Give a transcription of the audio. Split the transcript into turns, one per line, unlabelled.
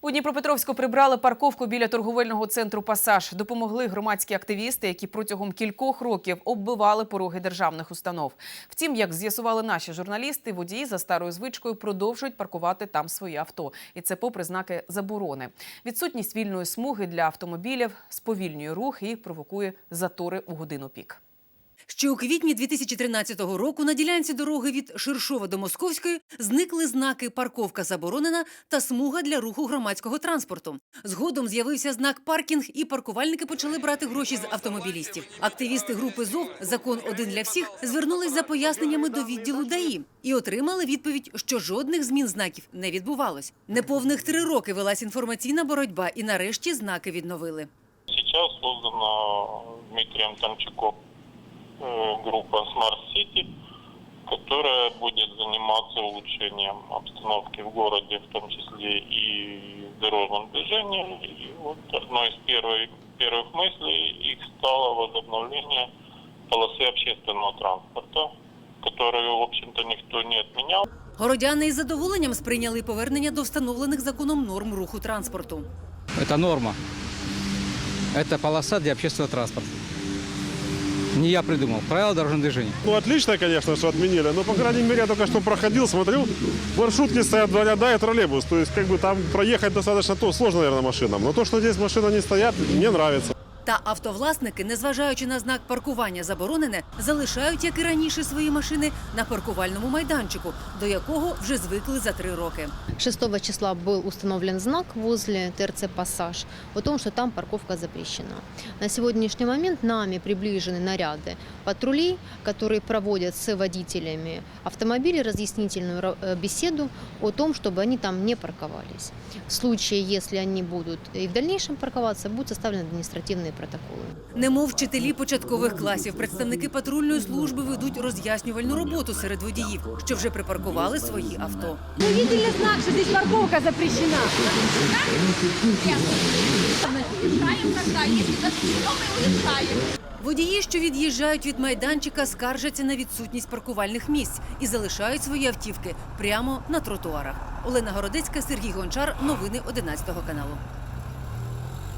У Дніпропетровську прибрали парковку біля торговельного центру «Пасаж». Допомогли громадські активісти, які протягом кількох років оббивали пороги державних установ. Втім, як з'ясували наші журналісти, водії за старою звичкою продовжують паркувати там свої авто. І це попри знаки заборони. Відсутність вільної смуги для автомобілів сповільнює рух і провокує затори у годину пік.
Ще у квітні 2013 року на ділянці дороги від Ширшова до Московської зникли знаки «Парковка заборонена» та «Смуга для руху громадського транспорту». Згодом з'явився знак «Паркінг» і паркувальники почали брати гроші з автомобілістів. Активісти групи ЗОВ «Закон один для всіх» звернулись за поясненнями до відділу ДАІ і отримали відповідь, що жодних змін знаків не відбувалось. Неповних три роки велась інформаційна боротьба і нарешті знаки відновили.
Сейчас создана Дмитрием Тамчуком группа Smart City, которая будет заниматься улучшением обстановки в городе, в том числе и в дорожном движении. И вот одной из первых, первых мыслей их стало возобновление полосы общественного транспорта, которую, в общем-то, никто не отменял.
Городяни із задоволенням сприйняли повернення до встановлених законом норм руху транспорту.
Это норма. Это полоса для общественного транспорта. Не я придумал. Правила дорожного движения.
Ну, отлично, конечно, что отменили. Но, по крайней мере, я только что проходил, смотрел, маршрутки стоят два ряда и троллейбус. То есть, как бы там проехать достаточно то сложно, наверное, машинам. Но то, что здесь машины не стоят, мне нравится.
Та автовласники, незважаючи на знак паркування заборонене, залишають, як і раніше, свої машини на паркувальному майданчику, до якого вже звикли за три роки.
6 числа был установлен знак возле ТРЦ «Пассаж» о том, что там парковка запрещена. На сегодняшний момент нами приближены наряды патрулей, которые проводят с водителями автомобилей разъяснительную ра- э, беседу о том, чтобы они там не парковались. В случае, если они будут и в дальнейшем парковаться, будут составлены административные протоколы.
Немов вчителі початкових класів, представники патрульної служби ведуть роз'яснювальну роботу серед водіїв, що вже припаркували свої авто.
Вы видели знак, что здесь парковка запрещена?
Уезжаем тогда, если запрещено, мы уезжаем.
Водії, що від'їжджають від майданчика, скаржаться на відсутність паркувальних місць і залишають свої автівки прямо на тротуарах. Олена Городецька, Сергій Гончар. Новини 11 каналу.